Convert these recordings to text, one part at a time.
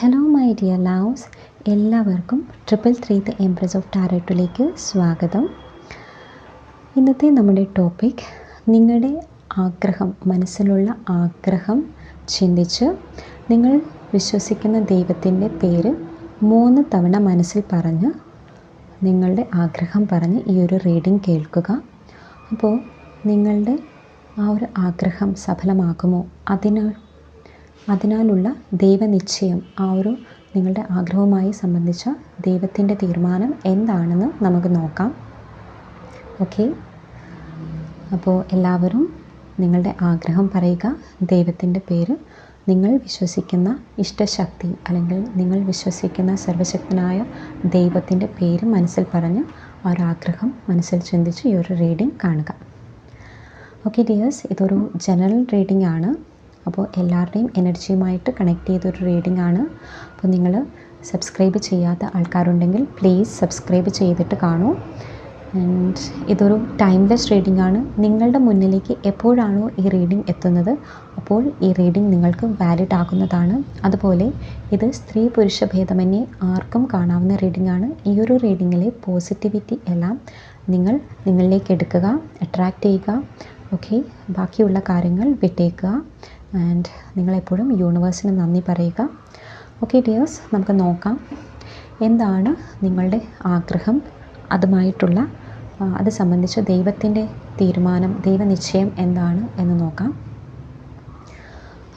Hello my dear loves എല്ലാവർക്കും triple three the empress of ടാരറ്റിലേക്ക് സ്വാഗതം. ഇന്നത്തെ നമ്മുടെ ടോപ്പിക് നിങ്ങളുടെ ആഗ്രഹം മനസ്സിലുള്ള ആഗ്രഹം ചിന്തിച്ച് നിങ്ങൾ വിശ്വസിക്കുന്ന ദൈവത്തിന്റെ പേര് മൂന്ന് തവണ മനസ്സിൽ പറഞ്ഞ് നിങ്ങളുടെ ആഗ്രഹം പറഞ്ഞ് ഈ ഒരു റീഡിംഗ് കേൾക്കുക. അപ്പോൾ നിങ്ങളുടെ ആ ഒരു ആഗ്രഹം സഫലമാകുമോ? അതിനാൽ അതിനാലുള്ള ദൈവനിശ്ചയം ആ ഒരു നിങ്ങളുടെ ആഗ്രഹവുമായി സംബന്ധിച്ച ദൈവത്തിന്റെ തീരുമാനം എന്താണെന്ന് നമുക്ക് നോക്കാം. ഓക്കെ? അപ്പോൾ എല്ലാവരും നിങ്ങളുടെ ആഗ്രഹം പറയുക ദൈവത്തിന്റെ പേര് നിങ്ങൾ വിശ്വസിക്കുന്ന ഇഷ്ടശക്തി അല്ലെങ്കിൽ നിങ്ങൾ വിശ്വസിക്കുന്ന സർവശക്തനായ ദൈവത്തിന്റെ പേര് മനസ്സിൽ പറഞ്ഞ് ആ ഒരു ആഗ്രഹം മനസ്സിൽ ചിന്തിച്ച് ഈ ഒരു റീഡിംഗ് കാണുക. ഓക്കെ ഡിയേഴ്സ് ഇതൊരു ജനറൽ റീഡിംഗ് ആണ്. അപ്പോൾ എല്ലാവരുടെയും എനർജിയുമായിട്ട് കണക്ട് ചെയ്തൊരു റീഡിംഗ് ആണ്. അപ്പോൾ നിങ്ങൾ സബ്സ്ക്രൈബ് ചെയ്യാത്ത ആൾക്കാരുണ്ടെങ്കിൽ പ്ലീസ് സബ്സ്ക്രൈബ് ചെയ്തിട്ട് കാണൂ. ആൻഡ് ഇതൊരു ടൈംലെസ് റീഡിംഗ് ആണ്. നിങ്ങളുടെ മുന്നിലേക്ക് എപ്പോഴാണോ ഈ റീഡിംഗ് എത്തുന്നത് അപ്പോൾ ഈ റീഡിംഗ് നിങ്ങൾക്ക് വാലിഡ് ആകുന്നതാണ്. അതുപോലെ ഇത് സ്ത്രീ പുരുഷ ഭേദമന്യേ ആർക്കും കാണാവുന്ന റീഡിംഗ് ആണ്. ഈ ഒരു റീഡിങ്ങിലെ പോസിറ്റിവിറ്റി എല്ലാം നിങ്ങൾ നിങ്ങളിലേക്ക് എടുക്കുക അട്രാക്റ്റ് ചെയ്യുക ഓക്കെ ബാക്കിയുള്ള കാര്യങ്ങൾ വിട്ടേക്കുക. ആൻഡ് നിങ്ങളെപ്പോഴും യൂണിവേഴ്സിന് നന്ദി പറയുക. ഓക്കെ ഡിയേഴ്സ് നമുക്ക് നോക്കാം. എന്താണ് നിങ്ങളുടെ ആഗ്രഹം? അതുമായിട്ടുള്ള അത് സംബന്ധിച്ച് ദൈവത്തിന്റെ തീരുമാനം ദൈവനിശ്ചയം എന്താണ് എന്ന് നോക്കാം.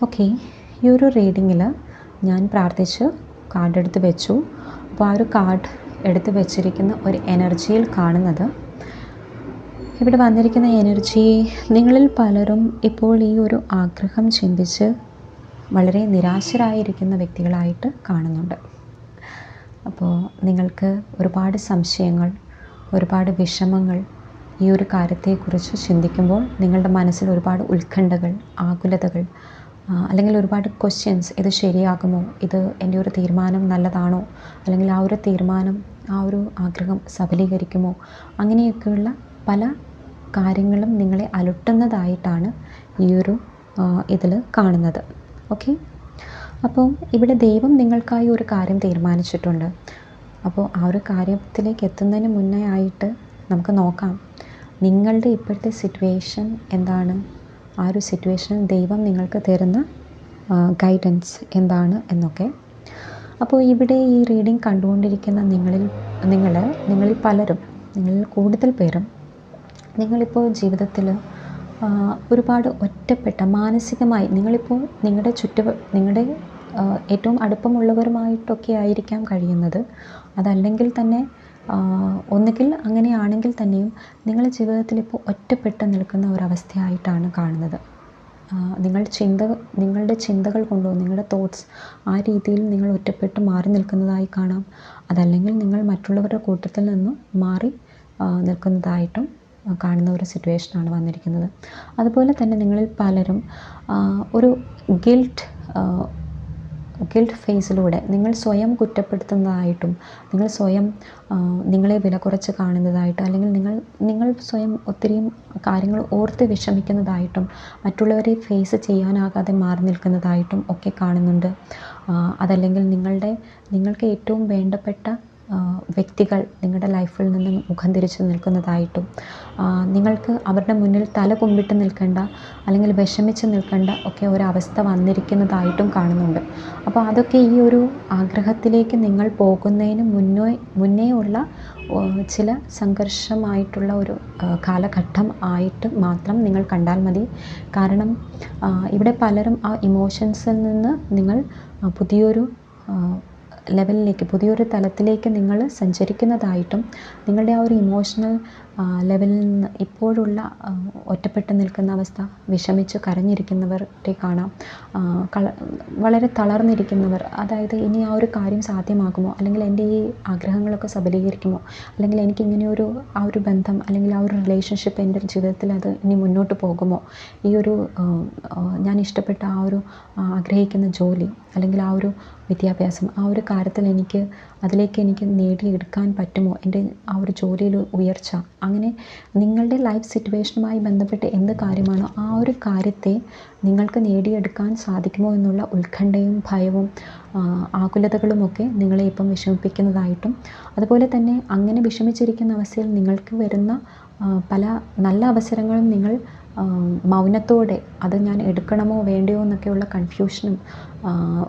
ഓക്കെ ഈ ഒരു റീഡിങ്ങിൽ ഞാൻ പ്രാർത്ഥിച്ച് കാർഡ് എടുത്ത് വെച്ചു. അപ്പോൾ ആ ഒരു കാർഡ് എടുത്ത് വെച്ചിരിക്കുന്ന ഒരു എനർജിയിൽ കാണുന്നത് ഇവിടെ വന്നിരിക്കുന്ന എനർജി നിങ്ങളിൽ പലരും ഇപ്പോൾ ഈ ഒരു ആഗ്രഹം ചിന്തിച്ച് വളരെ നിരാശരായിരിക്കുന്ന വ്യക്തികളായിട്ട് കാണുന്നുണ്ട്. അപ്പോൾ നിങ്ങൾക്ക് ഒരുപാട് സംശയങ്ങൾ ഒരുപാട് വിഷമങ്ങൾ ഈ ഒരു കാര്യത്തെക്കുറിച്ച് ചിന്തിക്കുമ്പോൾ നിങ്ങളുടെ മനസ്സിൽ ഒരുപാട് ഉത്കണ്ഠകൾ ആകുലതകൾ അല്ലെങ്കിൽ ഒരുപാട് ക്വസ്റ്റ്യൻസ് ഇത് ശരിയാകുമോ? ഇത് എന്റെ ഒരു തീരുമാനം നല്ലതാണോ? അല്ലെങ്കിൽ ആ ഒരു തീരുമാനം ആ ഒരു ആഗ്രഹം സഫലീകരിക്കുമോ? അങ്ങനെയൊക്കെയുള്ള പല കാര്യങ്ങളും നിങ്ങളെ അലട്ടുന്നതായിട്ടാണ് ഈ ഒരു ഇതിൽ കാണുന്നത്. ഓക്കെ? അപ്പോൾ ഇവിടെ ദൈവം നിങ്ങൾക്കായി ഒരു കാര്യം തീരുമാനിച്ചിട്ടുണ്ട്. അപ്പോൾ ആ ഒരു കാര്യത്തിലേക്ക് എത്തുന്നതിന് മുന്നേ ആയിട്ട് നമുക്ക് നോക്കാം. നിങ്ങളുടെ ഇപ്പോഴത്തെ സിറ്റുവേഷൻ എന്താണ്? ആ ഒരു സിറ്റുവേഷനിൽ ദൈവം നിങ്ങൾക്ക് തരുന്ന ഗൈഡൻസ് എന്താണ് എന്നൊക്കെ. അപ്പോൾ ഇവിടെ ഈ റീഡിംഗ് കണ്ടുകൊണ്ടിരിക്കുന്ന നിങ്ങളിൽ നിങ്ങൾ നിങ്ങളിൽ പലരും നിങ്ങളിൽ കൂടുതൽ പേരും നിങ്ങളിപ്പോൾ ജീവിതത്തിൽ ഒരുപാട് ഒറ്റപ്പെട്ട മാനസികമായി നിങ്ങളിപ്പോൾ നിങ്ങളുടെ ചുറ്റു നിങ്ങളുടെ ഏറ്റവും അടുപ്പമുള്ളവരുമായിട്ടൊക്കെ ആയിരിക്കാം കഴിയുന്നത്. അതല്ലെങ്കിൽ തന്നെ ഒന്നുകിൽ അങ്ങനെയാണെങ്കിൽ തന്നെയും നിങ്ങളുടെ ജീവിതത്തിൽ ഇപ്പോൾ ഒറ്റപ്പെട്ട് നിൽക്കുന്ന ഒരവസ്ഥയായിട്ടാണ് കാണുന്നത്. നിങ്ങൾ ചിന്ത നിങ്ങളുടെ ചിന്തകൾ കൊണ്ടോ നിങ്ങളുടെ തോട്ട്സ് ആ രീതിയിൽ നിങ്ങൾ ഒറ്റപ്പെട്ട് മാറി നിൽക്കുന്നതായി കാണാം. അതല്ലെങ്കിൽ നിങ്ങൾ മറ്റുള്ളവരുടെ കൂട്ടത്തിൽ നിന്നും മാറി നിൽക്കുന്നതായിട്ടും കാണുന്ന ഒരു സിറ്റുവേഷനാണ് വന്നിരിക്കുന്നത്. അതുപോലെ തന്നെ നിങ്ങളിൽ പലരും ഒരു ഗിൽറ്റ് ഗിൽറ്റ് ഫേസിലൂടെ നിങ്ങൾ സ്വയം കുറ്റപ്പെടുത്തുന്നതായിട്ടും നിങ്ങൾ സ്വയം നിങ്ങളെ വില കുറച്ച് കാണുന്നതായിട്ടും അല്ലെങ്കിൽ നിങ്ങൾ നിങ്ങൾ സ്വയം ഒത്തിരിയും കാര്യങ്ങൾ ഓർത്ത് വിഷമിക്കുന്നതായിട്ടും മറ്റുള്ളവരെ ഫേസ് ചെയ്യാനാകാതെ മാറി നിൽക്കുന്നതായിട്ടും ഒക്കെ കാണുന്നുണ്ട്. അതല്ലെങ്കിൽ നിങ്ങളുടെ നിങ്ങൾക്ക് ഏറ്റവും വേണ്ടപ്പെട്ട വ്യക്തികൾ നിങ്ങളുടെ ലൈഫിൽ നിന്ന് മുഖം തിരിച്ച് നിൽക്കുന്നതായിട്ടും നിങ്ങൾക്ക് അവരുടെ മുന്നിൽ തല കുമ്പിട്ട് നിൽക്കേണ്ട അല്ലെങ്കിൽ വിഷമിച്ച് നിൽക്കേണ്ട ഒക്കെ ഒരവസ്ഥ വന്നിരിക്കുന്നതായിട്ടും കാണുന്നുണ്ട്. അപ്പോൾ അതൊക്കെ ഈ ഒരു ആഗ്രഹത്തിലേക്ക് നിങ്ങൾ പോകുന്നതിന് മുന്നേ മുന്നേ ഉള്ള ചില സംഘർഷമായിട്ടുള്ള ഒരു കാലഘട്ടം ആയിട്ട് മാത്രം നിങ്ങൾ കണ്ടാൽ മതി. കാരണം ഇവിടെ പലരും ആ ഇമോഷൻസിൽ നിന്ന് നിങ്ങൾ പുതിയൊരു ലെവലിലേക്ക് പുതിയൊരു തലത്തിലേക്ക് നിങ്ങൾ സഞ്ചരിക്കുന്നതായിട്ടും നിങ്ങളുടെ ആ ഒരു ഇമോഷണൽ ലെവലിൽ നിന്ന് ഇപ്പോഴുള്ള ഒറ്റപ്പെട്ട് നിൽക്കുന്ന അവസ്ഥ വിഷമിച്ച് കരഞ്ഞിരിക്കുന്നവരെ കാണാം. വളരെ തളർന്നിരിക്കുന്നവർ അതായത് ഇനി ആ ഒരു കാര്യം സാധ്യമാകുമോ? അല്ലെങ്കിൽ എന്റെ ഈ ആഗ്രഹങ്ങളൊക്കെ സബലീകരിക്കുമോ? അല്ലെങ്കിൽ എനിക്ക് ഇങ്ങനെ ഒരു ആ ഒരു ബന്ധം അല്ലെങ്കിൽ ആ ഒരു റിലേഷൻഷിപ്പ് എന്റെ ജീവിതത്തിൽ അത് ഇനി മുന്നോട്ട് പോകുമോ? ഈ ഒരു ഞാൻ ഇഷ്ടപ്പെട്ട ആ ഒരു ആഗ്രഹിക്കുന്ന ജോലി അല്ലെങ്കിൽ ആ ഒരു വിദ്യാഭ്യാസം ആ ഒരു കാര്യത്തിൽ എനിക്ക് അതിലേക്ക് എനിക്ക് നേടിയെടുക്കാൻ പറ്റുമോ? എന്റെ ആ ഒരു ജോലിയിൽ ഉയർച്ച അങ്ങനെ നിങ്ങളുടെ ലൈഫ് സിറ്റുവേഷനുമായി ബന്ധപ്പെട്ട് എന്ത് കാര്യമാണോ ആ ഒരു കാര്യത്തെ നിങ്ങൾക്ക് നേടിയെടുക്കാൻ സാധിക്കുമോ എന്നുള്ള ഉത്കണ്ഠയും ഭയവും ആകുലതകളുമൊക്കെ നിങ്ങളെ ഇപ്പം വിഷമിപ്പിക്കുന്നതായിട്ടും അതുപോലെ തന്നെ അങ്ങനെ വിഷമിച്ചിരിക്കുന്ന അവസ്ഥയിൽ നിങ്ങൾക്ക് വരുന്ന പല നല്ല അവസരങ്ങളും നിങ്ങൾ മൗനത്തോടെ അത് ഞാൻ എടുക്കണമോ വേണ്ടയോ എന്നൊക്കെയുള്ള കൺഫ്യൂഷനും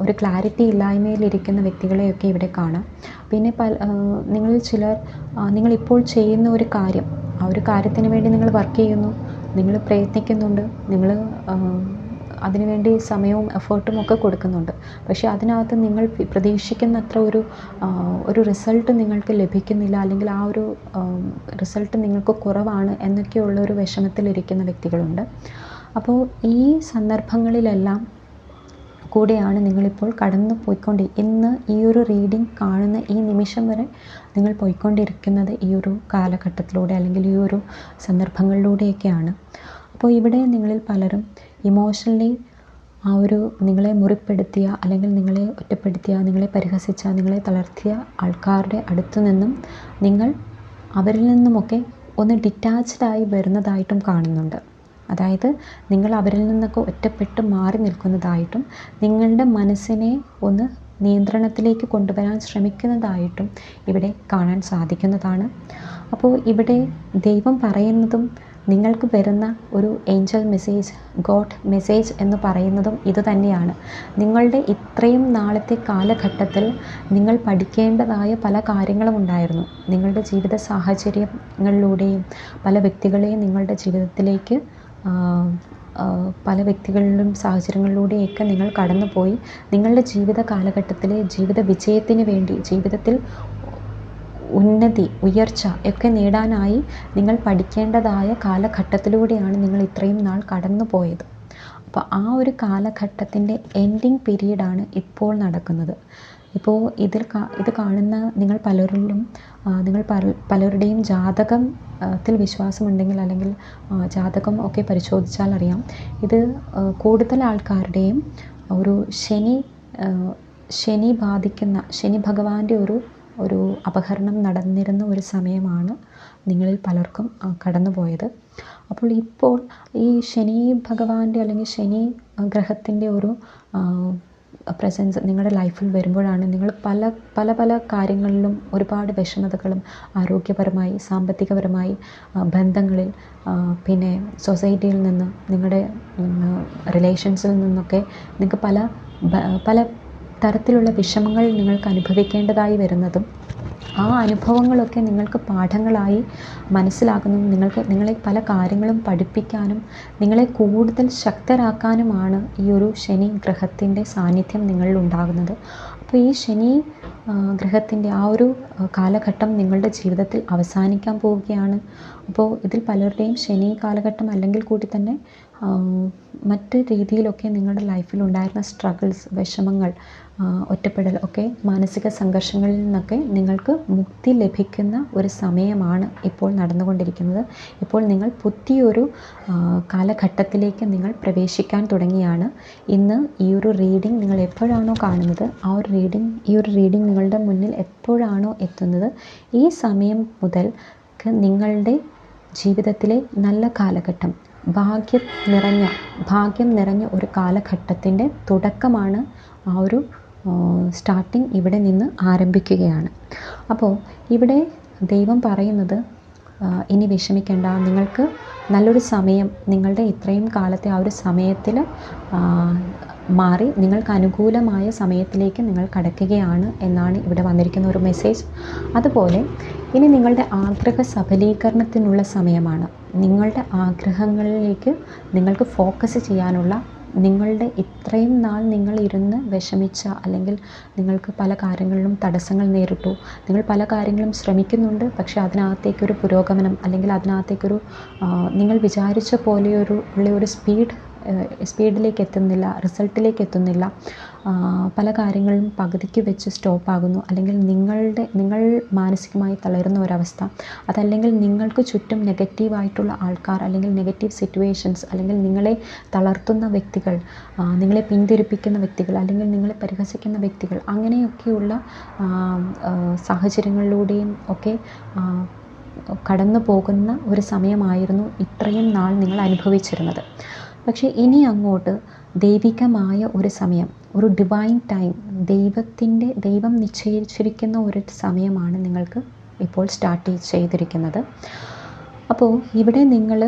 ഒരു ക്ലാരിറ്റി ഇല്ലായ്മയിലിരിക്കുന്ന വ്യക്തികളെയൊക്കെ ഇവിടെ കാണാം. പിന്നെ പല നിങ്ങളിൽ ചിലർ നിങ്ങളിപ്പോൾ ചെയ്യുന്ന ഒരു കാര്യം ആ ഒരു കാര്യത്തിന് വേണ്ടി നിങ്ങൾ വർക്ക് ചെയ്യുന്നു നിങ്ങൾ പ്രയത്നിക്കുന്നുണ്ട് നിങ്ങൾ അതിനു വേണ്ടി സമയവും എഫേർട്ടും ഒക്കെ കൊടുക്കുന്നുണ്ട്. പക്ഷേ അതിനകത്ത് നിങ്ങൾ പ്രതീക്ഷിക്കുന്ന അത്ര ഒരു ഒരു റിസൾട്ട് നിങ്ങൾക്ക് ലഭിക്കുന്നില്ല. അല്ലെങ്കിൽ ആ ഒരു റിസൾട്ട് നിങ്ങൾക്ക് കുറവാണ് എന്നൊക്കെയുള്ള ഒരു വിഷമത്തിലിരിക്കുന്ന വ്യക്തികളുണ്ട്. അപ്പോൾ ഈ സന്ദർഭങ്ങളിലെല്ലാം കൂടെയാണ് നിങ്ങളിപ്പോൾ കടന്നു പോയിക്കൊണ്ടി ഇന്ന് ഈ ഒരു റീഡിംഗ് കാണുന്ന ഈ നിമിഷം വരെ നിങ്ങൾ പോയിക്കൊണ്ടിരിക്കുന്നത് ഈ ഒരു കാലഘട്ടത്തിലൂടെ അല്ലെങ്കിൽ ഈ ഒരു സന്ദർഭങ്ങളിലൂടെയൊക്കെയാണ്. അപ്പോൾ ഇവിടെ നിങ്ങളിൽ പലരും ഇമോഷണലി ആ ഒരു നിങ്ങളെ മുറിപ്പെടുത്തിയ അല്ലെങ്കിൽ നിങ്ങളെ ഒറ്റപ്പെടുത്തിയ നിങ്ങളെ പരിഹസിച്ച നിങ്ങളെ തളർത്തിയ ആൾക്കാരുടെ അടുത്തു നിന്നും നിങ്ങൾ അവരിൽ നിന്നുമൊക്കെ ഒന്ന് ഡിറ്റാച്ച്ഡായി വരുന്നതായിട്ടും കാണുന്നുണ്ട്. അതായത് നിങ്ങൾ അവരിൽ നിന്നൊക്കെ ഒറ്റപ്പെട്ട് മാറി നിൽക്കുന്നതായിട്ടും നിങ്ങളുടെ മനസ്സിനെ ഒന്ന് നിയന്ത്രണത്തിലേക്ക് കൊണ്ടുവരാൻ ശ്രമിക്കുന്നതായിട്ടും ഇവിടെ കാണാൻ സാധിക്കുന്നതാണ്. അപ്പോൾ ഇവിടെ ദൈവം പറയുന്നതും നിങ്ങൾക്ക് വരുന്ന ഒരു ഏഞ്ചൽ മെസ്സേജ് ഗോഡ് മെസ്സേജ് എന്ന് പറയുന്നതും ഇതുതന്നെയാണ് നിങ്ങളുടെ ഇത്രയും നാളത്തെ കാലഘട്ടത്തിൽ നിങ്ങൾ പഠിക്കേണ്ടതായ പല കാര്യങ്ങളും ഉണ്ടായിരുന്നു. നിങ്ങളുടെ ജീവിത സാഹചര്യങ്ങളിലൂടെയും പല വ്യക്തികളെയും നിങ്ങളുടെ ജീവിതത്തിലേക്ക് പല വ്യക്തികളിലും സാഹചര്യങ്ങളിലൂടെയൊക്കെ നിങ്ങൾ കടന്നുപോയി. നിങ്ങളുടെ ജീവിത കാലഘട്ടത്തിലെ ജീവിത വിജയത്തിന് വേണ്ടി ജീവിതത്തിൽ ഉന്നതി ഉയർച്ച ഒക്കെ നേടാനായി നിങ്ങൾ പഠിക്കേണ്ടതായ കാലഘട്ടത്തിലൂടെയാണ് നിങ്ങൾ ഇത്രയും നാൾ കടന്നു പോയത് അപ്പോൾ ആ ഒരു കാലഘട്ടത്തിന്റെ എൻഡിങ് പീരീഡാണ് ഇപ്പോൾ നടക്കുന്നത്. ഇപ്പോൾ ഇതിൽ ഇത് കാണുന്ന നിങ്ങൾ പലരിലും നിങ്ങൾ പലരുടെയും ജാതകം ത്തിൽ വിശ്വാസമുണ്ടെങ്കിൽ അല്ലെങ്കിൽ ജാതകം ഒക്കെ പരിശോധിച്ചാൽ അറിയാം. ഇത് കൂടുതൽ ആൾക്കാരുടെയും ഒരു ശനി ശനി ബാധിക്കുന്ന ശനി ഭഗവാന്റെ ഒരു ഒരു അപഹരണം നടന്നിരുന്ന ഒരു സമയമാണ് നിങ്ങളിൽ പലർക്കും കടന്നു പോയത് അപ്പോൾ ഇപ്പോൾ ഈ ശനി ഭഗവാന്റെ അല്ലെങ്കിൽ ശനി ഗ്രഹത്തിന്റെ ഒരു പ്രസൻസ് നിങ്ങളുടെ ലൈഫിൽ വരുമ്പോഴാണ് നിങ്ങൾ പല പല പല കാര്യങ്ങളിലും ഒരുപാട് വിഷമതകളും ആരോഗ്യപരമായി സാമ്പത്തികപരമായി ബന്ധങ്ങളിൽ പിന്നെ സൊസൈറ്റിയിൽ നിന്ന് നിങ്ങളുടെ റിലേഷൻസിൽ നിന്നൊക്കെ നിങ്ങൾക്ക് പല പല തരത്തിലുള്ള വിഷമങ്ങൾ നിങ്ങൾക്ക് അനുഭവിക്കേണ്ടതായി വരുന്നതും ആ അനുഭവങ്ങളൊക്കെ നിങ്ങൾക്ക് പാഠങ്ങളായി മനസ്സിലാക്കുന്നതും നിങ്ങൾക്ക് നിങ്ങളെ പല കാര്യങ്ങളും പഠിപ്പിക്കാനും നിങ്ങളെ കൂടുതൽ ശക്തരാക്കാനുമാണ് ഈ ഒരു ശനി ഗ്രഹത്തിന്റെ സാന്നിധ്യം നിങ്ങളിൽ ഉണ്ടാകുന്നത്. അപ്പോൾ ഈ ശനി ഗ്രഹത്തിന്റെ ആ ഒരു കാലഘട്ടം നിങ്ങളുടെ ജീവിതത്തിൽ അവസാനിക്കാൻ പോവുകയാണ്. അപ്പോൾ ഇതിൽ പലരുടെയും ശനി കാലഘട്ടം അല്ലെങ്കിൽ കൂടി തന്നെ മറ്റ് രീതിയിലൊക്കെ നിങ്ങളുടെ ലൈഫിൽ ഉണ്ടായിരുന്ന സ്ട്രഗിൾസ് വിഷമങ്ങൾ ഒറ്റപ്പെടൽ ഒക്കെ മാനസിക സംഘർഷങ്ങളിൽ നിന്നൊക്കെ നിങ്ങൾക്ക് മുക്തി ലഭിക്കുന്ന ഒരു സമയമാണ് ഇപ്പോൾ നടന്നുകൊണ്ടിരിക്കുന്നത്. ഇപ്പോൾ നിങ്ങൾ പുതിയൊരു കാലഘട്ടത്തിലേക്ക് നിങ്ങൾ പ്രവേശിക്കാൻ തുടങ്ങിയാണ്. ഇന്ന് ഈ ഒരു റീഡിംഗ് നിങ്ങൾ എപ്പോഴാണോ കാണുന്നത് ആ ഒരു റീഡിംഗ് ഈ ഒരു റീഡിംഗ് നിങ്ങളുടെ മുന്നിൽ എപ്പോഴാണോ എത്തുന്നത് ഈ സമയം മുതൽ നിങ്ങളുടെ ജീവിതത്തിലെ നല്ല കാലഘട്ടം ഭാഗ്യം നിറഞ്ഞ ഭാഗ്യം നിറഞ്ഞ ഒരു കാലഘട്ടത്തിന്റെ തുടക്കമാണ് ആ ഒരു സ്റ്റാർട്ടിങ് ഇവിടെ നിന്ന് ആരംഭിക്കുകയാണ്. അപ്പോൾ ഇവിടെ ദൈവം പറയുന്നത് ഇനി വിഷമിക്കേണ്ട നിങ്ങൾക്ക് നല്ലൊരു സമയം നിങ്ങളുടെ ഇത്രയും കാലത്തെ ആ ഒരു സമയത്തിൽ മാറി നിങ്ങൾക്ക് അനുകൂലമായ സമയത്തിലേക്ക് നിങ്ങൾ കടക്കുകയാണ് എന്നാണ് ഇവിടെ വന്നിരിക്കുന്ന ഒരു മെസ്സേജ് അതുപോലെ ഇനി നിങ്ങളുടെ ആഗ്രഹ സഫലീകരണത്തിനുള്ള സമയമാണ്. നിങ്ങളുടെ ആഗ്രഹങ്ങളിലേക്ക് നിങ്ങൾക്ക് ഫോക്കസ് ചെയ്യാനുള്ള നിങ്ങളുടെ ഇത്രയും നാൾ നിങ്ങൾ ഇരുന്ന് വിഷമിച്ച അല്ലെങ്കിൽ നിങ്ങൾക്ക് പല കാര്യങ്ങളിലും തടസ്സങ്ങൾ നേരിട്ടു. നിങ്ങൾ പല കാര്യങ്ങളും ശ്രമിക്കുന്നുണ്ട് പക്ഷേ അതിനകത്തേക്കൊരു പുരോഗമനം അല്ലെങ്കിൽ അതിനകത്തേക്കൊരു നിങ്ങൾ വിചാരിച്ച പോലെയൊരു ഉള്ള ഒരു സ്പീഡ് സ്പീഡിലേക്ക് എത്തുന്നില്ല റിസൾട്ടിലേക്ക് എത്തുന്നില്ല. പല കാര്യങ്ങളും പകുതിക്ക് വെച്ച് സ്റ്റോപ്പാകുന്നു അല്ലെങ്കിൽ നിങ്ങളുടെ നിങ്ങൾ മാനസികമായി തളരുന്ന ഒരവസ്ഥ. അതല്ലെങ്കിൽ നിങ്ങൾക്ക് ചുറ്റും നെഗറ്റീവായിട്ടുള്ള ആൾക്കാർ അല്ലെങ്കിൽ നെഗറ്റീവ് സിറ്റുവേഷൻസ് അല്ലെങ്കിൽ നിങ്ങളെ തളർത്തുന്ന വ്യക്തികൾ നിങ്ങളെ പിന്തിരിപ്പിക്കുന്ന വ്യക്തികൾ അല്ലെങ്കിൽ നിങ്ങളെ പരിഹസിക്കുന്ന വ്യക്തികൾ അങ്ങനെയൊക്കെയുള്ള സാഹചര്യങ്ങളിലൂടെയും ഒക്കെ കടന്നു പോകുന്ന ഒരു സമയമായിരുന്നു ഇത്രയും നാൾ നിങ്ങൾ അനുഭവിച്ചിരുന്നത്. പക്ഷേ ഇനി അങ്ങോട്ട് ദൈവികമായ ഒരു സമയം ഒരു ഡിവൈൻ ടൈം ദൈവത്തിന്റെ ദൈവം നിശ്ചയിച്ചിരിക്കുന്ന ഒരു സമയമാണ് നിങ്ങൾക്ക് ഇപ്പോൾ സ്റ്റാർട്ട് ചെയ്തിരിക്കുന്നത്. അപ്പോൾ ഇവിടെ നിങ്ങൾ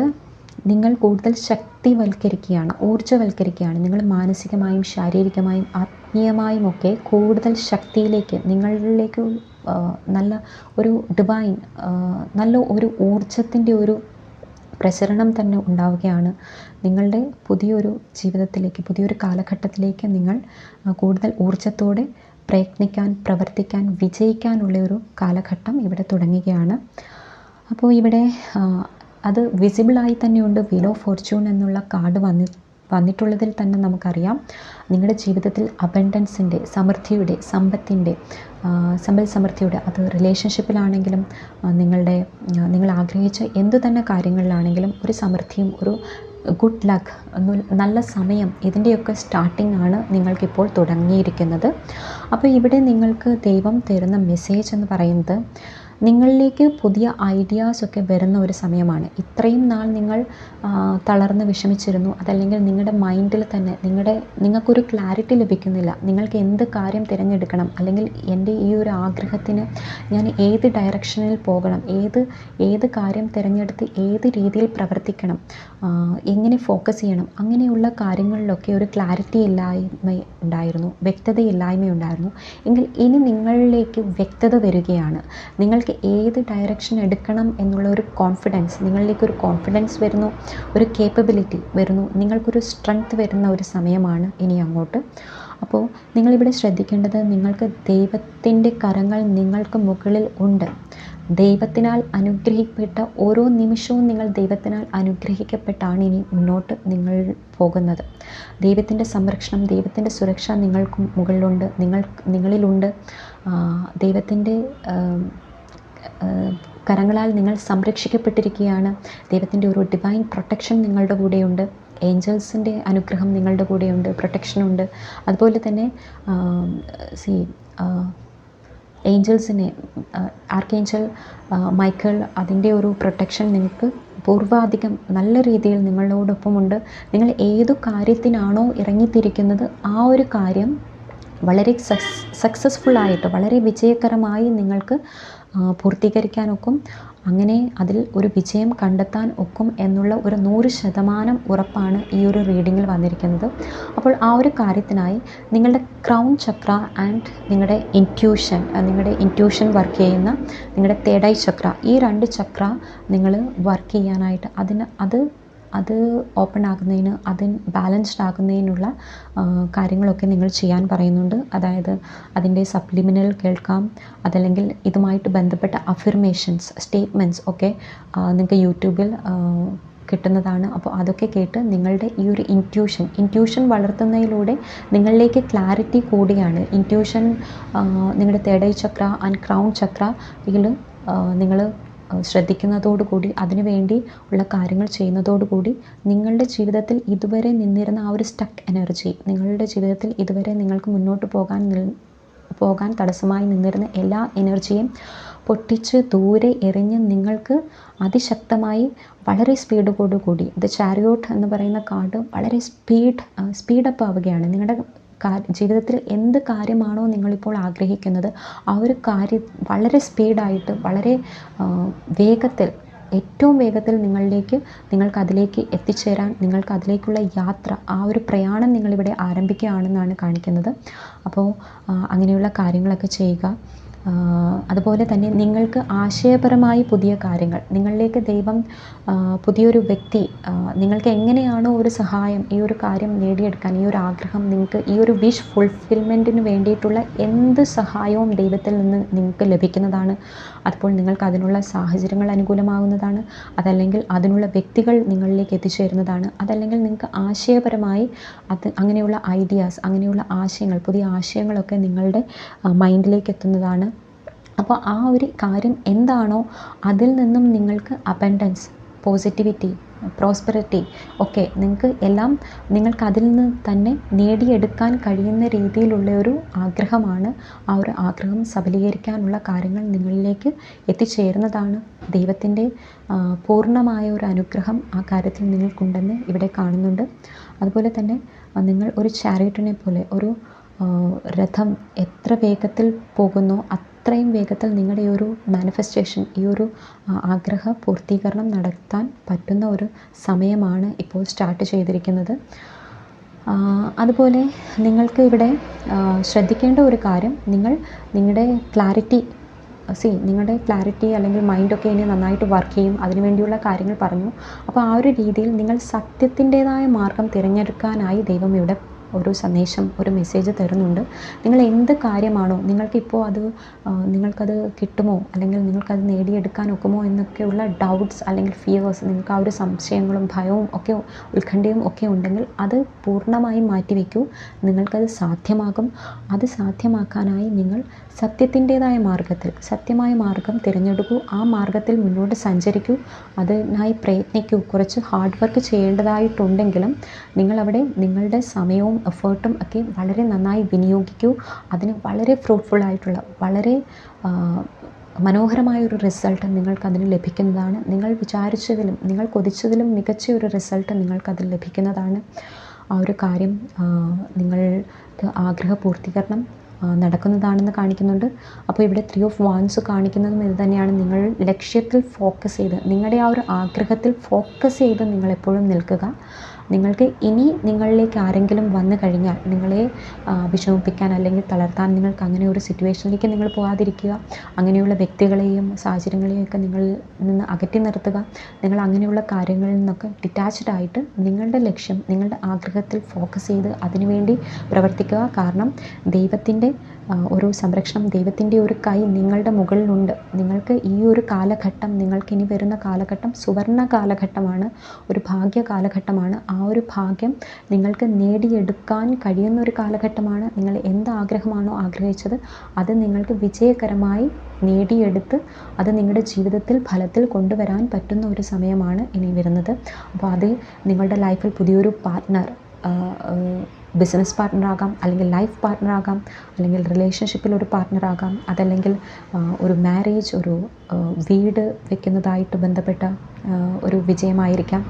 നിങ്ങൾ കൂടുതൽ ശക്തിവൽക്കരിക്കുകയാണ് ഊർജവൽക്കരിക്കുകയാണ്. നിങ്ങൾ മാനസികമായും ശാരീരികമായും ആത്മീയമായും ഒക്കെ കൂടുതൽ ശക്തിയിലേക്ക് നിങ്ങളിലേക്ക് നല്ല ഒരു ഡിവൈൻ നല്ല ഒരു ഊർജത്തിന്റെ ഒരു പ്രസരണം തന്നെ ഉണ്ടാവുകയാണ്. നിങ്ങളുടെ പുതിയൊരു ജീവിതത്തിലേക്ക് പുതിയൊരു കാലഘട്ടത്തിലേക്ക് നിങ്ങൾ കൂടുതൽ ഊർജത്തോടെ പ്രയത്നിക്കാൻ പ്രവർത്തിക്കാൻ വിജയിക്കാനുള്ള ഒരു കാലഘട്ടം ഇവിടെ തുടങ്ങുകയാണ്. അപ്പോൾ ഇവിടെ അത് വിസിബിളായി തന്നെയുണ്ട് വീൽ ഓഫ് ഫോർച്യൂൺ എന്നുള്ള കാർഡ് വന്നി വന്നിട്ടുള്ളതിൽ തന്നെ നമുക്കറിയാം. നിങ്ങളുടെ ജീവിതത്തിൽ അബൻഡൻസിന്റെ സമൃദ്ധിയുടെ സമ്പത്തിന്റെ സമ്പൽ സമൃദ്ധിയുടെ അത് റിലേഷൻഷിപ്പിലാണെങ്കിലും നിങ്ങളുടെ നിങ്ങൾ ആഗ്രഹിച്ച എന്തു തന്നെ കാര്യങ്ങളിലാണെങ്കിലും ഒരു സമൃദ്ധിയും ഒരു ഗുഡ് ലക്ക് നല്ല സമയം ഇതിന്റെയൊക്കെ സ്റ്റാർട്ടിംഗ് ആണ് നിങ്ങൾക്കിപ്പോൾ തുടങ്ങിയിരിക്കുന്നത്. അപ്പോൾ ഇവിടെ നിങ്ങൾക്ക് ദൈവം തരുന്ന മെസ്സേജ് എന്ന് പറയുന്നത് നിങ്ങളിലേക്ക് പുതിയ ഐഡിയാസൊക്കെ വരുന്ന ഒരു സമയമാണ്. ഇത്രയും നാൾ നിങ്ങൾ തളർന്ന് വിഷമിച്ചിരുന്നു. അതല്ലെങ്കിൽ നിങ്ങളുടെ മൈൻഡിൽ തന്നെ നിങ്ങളുടെ നിങ്ങൾക്കൊരു ക്ലാരിറ്റി ലഭിക്കുന്നില്ല. നിങ്ങൾക്ക് എന്ത് കാര്യം തിരഞ്ഞെടുക്കണം? അല്ലെങ്കിൽ എന്റെ ഈ ഒരു ആഗ്രഹത്തിന് ഞാൻ ഏത് ഡയറക്ഷനിൽ പോകണം? ഏത് ഏത് കാര്യം തിരഞ്ഞെടുത്ത് ഏത് രീതിയിൽ പ്രവർത്തിക്കണം? എങ്ങനെ ഫോക്കസ് ചെയ്യണം? അങ്ങനെയുള്ള കാര്യങ്ങളിലൊക്കെ ഒരു ക്ലാരിറ്റി ഇല്ലായ്മ ഉണ്ടായിരുന്നു. വ്യക്തതയില്ലായ്മ ഉണ്ടായിരുന്നു എങ്കിൽ ഇനി നിങ്ങളിലേക്ക് വ്യക്തത വരികയാണ്. നിങ്ങൾക്ക് ഏത് ഡയറക്ഷൻ എടുക്കണം എന്നുള്ള ഒരു കോൺഫിഡൻസ് നിങ്ങളിലേക്ക് ഒരു കോൺഫിഡൻസ് വരുന്നു ഒരു കേപ്പബിലിറ്റി വരുന്നു നിങ്ങൾക്കൊരു സ്ട്രെങ്ത് വരുന്ന ഒരു സമയമാണ് ഇനി അങ്ങോട്ട്. അപ്പോൾ നിങ്ങളിവിടെ ശ്രദ്ധിക്കേണ്ടത് നിങ്ങൾക്ക് ദൈവത്തിന്റെ കരങ്ങൾ നിങ്ങൾക്ക് മുകളിൽ ഉണ്ട്. ദൈവത്തിനാൽ അനുഗ്രഹിക്കപ്പെട്ട ഓരോ നിമിഷവും നിങ്ങൾ ദൈവത്തിനാൽ അനുഗ്രഹിക്കപ്പെട്ടാണ് ഇനി മുന്നോട്ട് നിങ്ങൾ പോകുന്നത്. ദൈവത്തിന്റെ സംരക്ഷണം ദൈവത്തിന്റെ സുരക്ഷ നിങ്ങൾക്ക് മുകളിലുണ്ട് നിങ്ങൾ നിങ്ങളിലുണ്ട്. ദൈവത്തിന്റെ കരങ്ങളാൽ നിങ്ങൾ സംരക്ഷിക്കപ്പെട്ടിരിക്കുകയാണ്. ദൈവത്തിന്റെ ഒരു ഡിവൈൻ പ്രൊട്ടക്ഷൻ നിങ്ങളുടെ കൂടെയുണ്ട്. ഏഞ്ചൽസിന്റെ അനുഗ്രഹം നിങ്ങളുടെ കൂടെയുണ്ട്. പ്രൊട്ടക്ഷനുണ്ട് അതുപോലെ തന്നെ സി ഏഞ്ചൽസിനെ ആർക്കേഞ്ചൽ മൈക്കിൾ അതിന്റെ ഒരു പ്രൊട്ടക്ഷൻ നിങ്ങൾക്ക് പൂർവാധികം നല്ല രീതിയിൽ നിങ്ങളോടൊപ്പമുണ്ട്. നിങ്ങൾ ഏതു കാര്യത്തിനാണോ ഇറങ്ങിത്തിരിക്കുന്നത് ആ ഒരു കാര്യം വളരെ സക്സ് സക്സസ്ഫുള്ളായിട്ട് വളരെ വിജയകരമായി നിങ്ങൾക്ക് പൂർത്തീകരിക്കാനൊക്കും അങ്ങനെ അതിൽ ഒരു വിജയം കണ്ടെത്താൻ ഒക്കും എന്നുള്ള ഒരു നൂറ് ശതമാനം ഉറപ്പാണ് ഈ ഒരു റീഡിങ്ങിൽ വന്നിരിക്കുന്നത്. അപ്പോൾ ആ ഒരു കാര്യത്തിനായി നിങ്ങളുടെ ക്രൗൺ ചക്ര ആൻഡ് നിങ്ങളുടെ ഇന്റ്യൂഷൻ നിങ്ങളുടെ ഇന്റ്യൂഷൻ വർക്ക് ചെയ്യുന്ന നിങ്ങളുടെ തേടൈ ചക്ര ഈ രണ്ട് ചക്ര നിങ്ങൾ വർക്ക് ചെയ്യാനായിട്ട് അതിന് അത് അത് ഓപ്പൺ ആക്കുന്നതിന് അതിന് ബാലൻസ്ഡ് ആക്കുന്നതിനുള്ള കാര്യങ്ങളൊക്കെ നിങ്ങൾ ചെയ്യാൻ പറയുന്നുണ്ട്. അതായത് അതിന്റെ സപ്ലിമിനൽ കേൾക്കാം അതല്ലെങ്കിൽ ഇതുമായിട്ട് ബന്ധപ്പെട്ട അഫിർമേഷൻസ് സ്റ്റേറ്റ്മെന്റ്സ് ഒക്കെ നിങ്ങൾക്ക് യൂട്യൂബിൽ കിട്ടുന്നതാണ്. അപ്പോൾ അതൊക്കെ കേട്ട് നിങ്ങളുടെ ഈ ഒരു ഇന്റ്യൂഷൻ ഇന്റ്യൂഷൻ വളർത്തുന്നതിലൂടെ നിങ്ങളിലേക്ക് ക്ലാരിറ്റി കൂടിയാണ്. ഇന്റ്യൂഷൻ നിങ്ങളുടെ തേടൈ ചക്ര ആൻഡ് ക്രൗൺ ചക്ര ഇതിൽ നിങ്ങൾ ശ്രദ്ധിക്കുന്നതോടുകൂടി അതിനു വേണ്ടി ഉള്ള കാര്യങ്ങൾ ചെയ്യുന്നതോടുകൂടി നിങ്ങളുടെ ജീവിതത്തിൽ ഇതുവരെ നിന്നിരുന്ന ആ ഒരു സ്റ്റക്ക് എനർജി നിങ്ങളുടെ ജീവിതത്തിൽ ഇതുവരെ നിങ്ങൾക്ക് മുന്നോട്ട് പോകാൻ പോകാൻ തടസ്സമായി നിന്നിരുന്ന എല്ലാ എനർജിയും പൊട്ടിച്ച് ദൂരെ എറിഞ്ഞ് നിങ്ങൾക്ക് അതിശക്തമായി വളരെ സ്പീഡോടുകൂടി ദ ചാരിയോട്ട് എന്ന് പറയുന്ന കാർഡ് വളരെ സ്പീഡ് സ്പീഡപ്പ് ആവുകയാണ്. നിങ്ങളുടെ ജീവിതത്തിൽ എന്ത് കാര്യമാണോ നിങ്ങളിപ്പോൾ ആഗ്രഹിക്കുന്നത് ആ ഒരു കാര്യം വളരെ സ്പീഡായിട്ട് വളരെ വേഗത്തിൽ ഏറ്റവും വേഗത്തിൽ നിങ്ങളിലേക്ക് നിങ്ങൾക്ക് അതിലേക്ക് എത്തിച്ചേരാൻ നിങ്ങൾക്ക് അതിലേക്കുള്ള യാത്ര ആ ഒരു പ്രയാണം നിങ്ങളിവിടെ ആരംഭിക്കുകയാണെന്നാണ് കാണിക്കുന്നത്. അപ്പോൾ അങ്ങനെയുള്ള കാര്യങ്ങളൊക്കെ ചെയ്യുക. അതുപോലെ തന്നെ നിങ്ങൾക്ക് ആശയപരമായി പുതിയ കാര്യങ്ങൾ നിങ്ങളിലേക്ക് ദൈവം പുതിയൊരു വ്യക്തി നിങ്ങൾക്ക് എങ്ങനെയാണോ ഒരു സഹായം ഈ ഒരു കാര്യം നേടിയെടുക്കാൻ ഈ ഒരു ആഗ്രഹം നിങ്ങൾക്ക് ഈ ഒരു വിഷ് ഫുൾഫിൽമെന്റിന് വേണ്ടിയിട്ടുള്ള എന്ത് സഹായവും ദൈവത്തിൽ നിന്ന് നിങ്ങൾക്ക് ലഭിക്കുന്നതാണ്. അപ്പോൾ നിങ്ങൾക്ക് അതിനുള്ള സാഹചര്യങ്ങൾ അനുകൂലമാകുന്നതാണ്. അതല്ലെങ്കിൽ അതിനുള്ള വ്യക്തികൾ നിങ്ങളിലേക്ക് എത്തിച്ചേരുന്നതാണ്. അതല്ലെങ്കിൽ നിങ്ങൾക്ക് ആശയപരമായി അത് അങ്ങനെയുള്ള ഐഡിയാസ് അങ്ങനെയുള്ള ആശയങ്ങൾ പുതിയ ആശയങ്ങളൊക്കെ നിങ്ങളുടെ മൈൻഡിലേക്ക് എത്തുന്നതാണ്. അപ്പോൾ ആ ഒരു കാര്യം എന്താണോ അതിൽ നിന്നും നിങ്ങൾക്ക് അബൻഡൻസ് പോസിറ്റിവിറ്റി പ്രോസ്പെറിറ്റി ഒക്കെ നിങ്ങൾക്ക് എല്ലാം നിങ്ങൾക്ക് അതിൽ നിന്ന് തന്നെ നേടിയെടുക്കാൻ കഴിയുന്ന രീതിയിലുള്ള ഒരു ആഗ്രഹമാണ്. ആ ഒരു ആഗ്രഹം സബലീകരിക്കാനുള്ള കാര്യങ്ങൾ നിങ്ങളിലേക്ക് എത്തിച്ചേരുന്നതാണ്. ദൈവത്തിന്റെ പൂർണമായ ഒരു അനുഗ്രഹം ആ കാര്യത്തിൽ നിങ്ങൾക്കുണ്ടെന്ന് ഇവിടെ കാണുന്നുണ്ട്. അതുപോലെ തന്നെ നിങ്ങൾ ഒരു ചാരിറ്റിനെ പോലെ ഒരു രഥം എത്ര വേഗത്തിൽ പോകുന്നോ അത്രയും വേഗത്തിൽ നിങ്ങളുടെ ഒരു മാനിഫെസ്റ്റേഷൻ ഈ ഒരു ആഗ്രഹ പൂർത്തീകരണം നടത്താൻ പറ്റുന്ന ഒരു സമയമാണ് ഇപ്പോൾ സ്റ്റാർട്ട് ചെയ്തിരിക്കുന്നത്. അതുപോലെ നിങ്ങൾക്ക് ഇവിടെ ശ്രദ്ധിക്കേണ്ട ഒരു കാര്യം നിങ്ങൾ നിങ്ങളുടെ ക്ലാരിറ്റി സി നിങ്ങളുടെ ക്ലാരിറ്റി അല്ലെങ്കിൽ മൈൻഡൊക്കെ ഇനി നന്നായിട്ട് വർക്ക് ചെയ്യും. അതിനുവേണ്ടിയുള്ള കാര്യങ്ങൾ പറഞ്ഞു. അപ്പോൾ ആ ഒരു രീതിയിൽ നിങ്ങൾ സത്യത്തിന്റെതായ മാർഗം തിരഞ്ഞെടുക്കാനായി ദൈവം ഇവിടെ ഒരു സന്ദേശം ഒരു മെസ്സേജ് തരുന്നുണ്ട്. നിങ്ങൾ എന്ത് കാര്യമാണോ നിങ്ങൾക്കിപ്പോൾ അത് നിങ്ങൾക്കത് കിട്ടുമോ അല്ലെങ്കിൽ നിങ്ങൾക്കത് നേടിയെടുക്കാൻ ഒക്കുമോ എന്നൊക്കെയുള്ള ഡൗട്ട്സ് അല്ലെങ്കിൽ ഫിയേഴ്സ് നിങ്ങൾക്ക് ആ ഒരു സംശയങ്ങളും ഭയവും ഒക്കെ ഉത്കണ്ഠയും ഒക്കെ ഉണ്ടെങ്കിൽ അത് പൂർണമായും മാറ്റിവെക്കൂ നിങ്ങൾക്കത് സാധ്യമാകും. അത് സാധ്യമാക്കാനായി നിങ്ങൾ സത്യത്തിന്റെതായ മാർഗത്തിൽ സത്യമായ മാർഗം തിരഞ്ഞെടുക്കൂ. ആ മാർഗത്തിൽ മുന്നോട്ട് സഞ്ചരിക്കൂ. അതിനായി പ്രയത്നിക്കൂ. കുറച്ച് ഹാർഡ് വർക്ക് ചെയ്യേണ്ടതായിട്ടുണ്ടെങ്കിലും നിങ്ങളവിടെ നിങ്ങളുടെ സമയവും എഫേർട്ടും ഒക്കെ വളരെ നന്നായി വിനിയോഗിക്കൂ. അതിന് വളരെ ഫ്രൂട്ട്ഫുൾ ആയിട്ടുള്ള വളരെ മനോഹരമായ ഒരു റിസൾട്ട് നിങ്ങൾക്കതിന് ലഭിക്കുന്നതാണ്. നിങ്ങൾ വിചാരിച്ചതിലും നിങ്ങൾ കൊതിച്ചതിലും മികച്ച ഒരു റിസൾട്ട് നിങ്ങൾക്കതിൽ ലഭിക്കുന്നതാണ്. ആ ഒരു കാര്യം നിങ്ങൾക്ക് ആഗ്രഹ പൂർത്തീകരണം നടക്കുന്നതാണെന്ന് കാണിക്കുന്നുണ്ട്. അപ്പോൾ ഇവിടെ ത്രീ ഓഫ് വാൻസ് കാണിക്കുന്നതും ഇത് തന്നെയാണ്. നിങ്ങൾ ലക്ഷ്യത്തിൽ ഫോക്കസ് ചെയ്ത് നിങ്ങളുടെ ആ ഒരു ആഗ്രഹത്തിൽ ഫോക്കസ് ചെയ്ത് നിങ്ങൾ എപ്പോഴും നിൽക്കുക. നിങ്ങൾക്ക് ഇനി നിങ്ങളിലേക്ക് ആരെങ്കിലും വന്നു കഴിഞ്ഞാൽ നിങ്ങളെ വിഷമിപ്പിക്കാൻ അല്ലെങ്കിൽ തളർത്താൻ നിങ്ങൾക്ക് അങ്ങനെ ഒരു സിറ്റുവേഷനിലേക്ക് നിങ്ങൾ പോകാതിരിക്കുക അങ്ങനെയുള്ള വ്യക്തികളെയും സാഹചര്യങ്ങളെയും ഒക്കെ നിങ്ങളിൽ നിന്ന് അകറ്റി നിർത്തുക. നിങ്ങൾ അങ്ങനെയുള്ള കാര്യങ്ങളിൽ നിന്നൊക്കെ ഡിറ്റാച്ച്ഡ് ആയിട്ട് നിങ്ങളുടെ ലക്ഷ്യം നിങ്ങളുടെ ആഗ്രഹത്തിൽ ഫോക്കസ് ചെയ്ത് അതിനുവേണ്ടി പ്രവർത്തിക്കുക. കാരണം ദൈവത്തിന്റെ ഒരു സംരക്ഷണം ദൈവത്തിന്റെ ഒരു കൈ നിങ്ങളുടെ മുകളിലുണ്ട്. നിങ്ങൾക്ക് ഈ ഒരു കാലഘട്ടം നിങ്ങൾക്ക് ഇനി വരുന്ന കാലഘട്ടം സുവർണ കാലഘട്ടമാണ് ഒരു ഭാഗ്യ കാലഘട്ടമാണ്. ആ ഒരു ഭാഗ്യം നിങ്ങൾക്ക് നേടിയെടുക്കാൻ കഴിയുന്ന ഒരു കാലഘട്ടമാണ്. നിങ്ങൾ എന്ത് ആഗ്രഹമാണോ ആഗ്രഹിച്ചത് അത് നിങ്ങൾക്ക് വിജയകരമായി നേടിയെടുത്ത് അത് നിങ്ങളുടെ ജീവിതത്തിൽ ഫലത്തിൽ കൊണ്ടുവരാൻ പറ്റുന്ന ഒരു സമയമാണ് ഇനി വരുന്നത്. അപ്പോൾ അത് നിങ്ങളുടെ ലൈഫിൽ പുതിയൊരു പാർട്ട്ണർ ബിസിനസ് പാർട്ട്ണറാകാം അല്ലെങ്കിൽ ലൈഫ് പാർട്ട്ണറാകാം അല്ലെങ്കിൽ റിലേഷൻഷിപ്പിൽ ഒരു പാർട്ട്ണറാകാം അതല്ലെങ്കിൽ ഒരു മാരേജ് ഒരു വീട് വെക്കുന്നതായിട്ട് ബന്ധപ്പെട്ട ഒരു വിജയമായിരിക്കാം.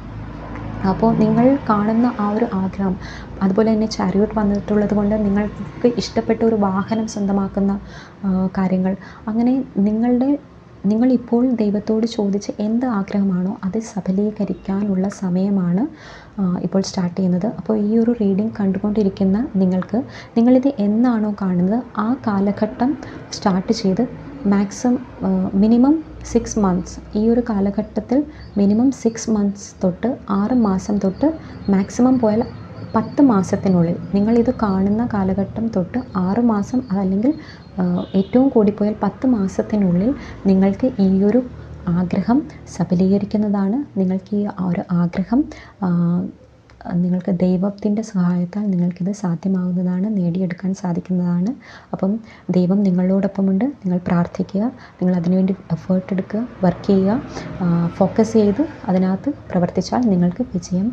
അപ്പോൾ നിങ്ങൾ കാണുന്ന ആ ഒരു ആഗ്രഹം അതുപോലെ തന്നെ ചാരിയോട്ട് വന്നിട്ടുള്ളത് കൊണ്ട് നിങ്ങൾക്ക് ഇഷ്ടപ്പെട്ട ഒരു വാഹനം സ്വന്തമാക്കുന്ന കാര്യങ്ങൾ അങ്ങനെ നിങ്ങളുടെ നിങ്ങളിപ്പോൾ ദൈവത്തോട് ചോദിച്ച് എന്ത് ആഗ്രഹമാണോ അത് സഫലീകരിക്കാനുള്ള സമയമാണ് ഇപ്പോൾ സ്റ്റാർട്ട് ചെയ്യുന്നത്. അപ്പോൾ ഈ ഒരു റീഡിംഗ് കണ്ടുകൊണ്ടിരിക്കുന്ന നിങ്ങൾക്ക് നിങ്ങളിത് എന്നാണോ കാണുന്നത് ആ കാലഘട്ടം സ്റ്റാർട്ട് ചെയ്ത് മാക്സിമം മിനിമം സിക്സ് മന്ത്സ് ഈ ഒരു കാലഘട്ടത്തിൽ മിനിമം സിക്സ് മന്ത്സ് തൊട്ട് ആറ് മാസം തൊട്ട് മാക്സിമം പോയാൽ പത്ത് മാസത്തിനുള്ളിൽ നിങ്ങളിത് കാണുന്ന കാലഘട്ടം തൊട്ട് ആറ് മാസം അതല്ലെങ്കിൽ ഏറ്റവും കൂടിപ്പോയാൽ പത്ത് മാസത്തിനുള്ളിൽ നിങ്ങൾക്ക് ഈ ഒരു ആഗ്രഹം സഫലീകരിക്കുന്നതാണ്. നിങ്ങൾക്ക് ഈ ഒരു ആഗ്രഹം നിങ്ങൾക്ക് ദൈവത്തിന്റെ സഹായത്താൽ നിങ്ങൾക്കിത് സാധ്യമാകുന്നതാണ് നേടിയെടുക്കാൻ സാധിക്കുന്നതാണ്. അപ്പം ദൈവം നിങ്ങളോടൊപ്പമുണ്ട്. നിങ്ങൾ പ്രാർത്ഥിക്കുക നിങ്ങൾ അതിനുവേണ്ടി എഫേർട്ട് എടുക്കുക വർക്ക് ചെയ്യുക ഫോക്കസ് ചെയ്ത് അതിനകത്ത് പ്രവർത്തിച്ചാൽ നിങ്ങൾക്ക് വിജയം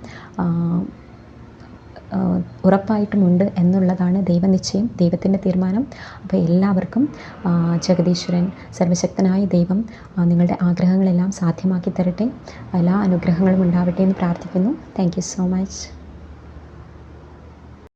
ഉറപ്പായിട്ടുമുണ്ട് എന്നുള്ളതാണ് ദൈവനിശ്ചയം ദൈവത്തിന്റെ തീരുമാനം. അപ്പോൾ എല്ലാവർക്കും ജഗദീശ്വരൻ സർവശക്തനായ ദൈവം നിങ്ങളുടെ ആഗ്രഹങ്ങളെല്ലാം സാധ്യമാക്കി തരട്ടെ. എല്ലാ അനുഗ്രഹങ്ങളും ഉണ്ടാവട്ടെ എന്ന് പ്രാർത്ഥിക്കുന്നു. Thank so much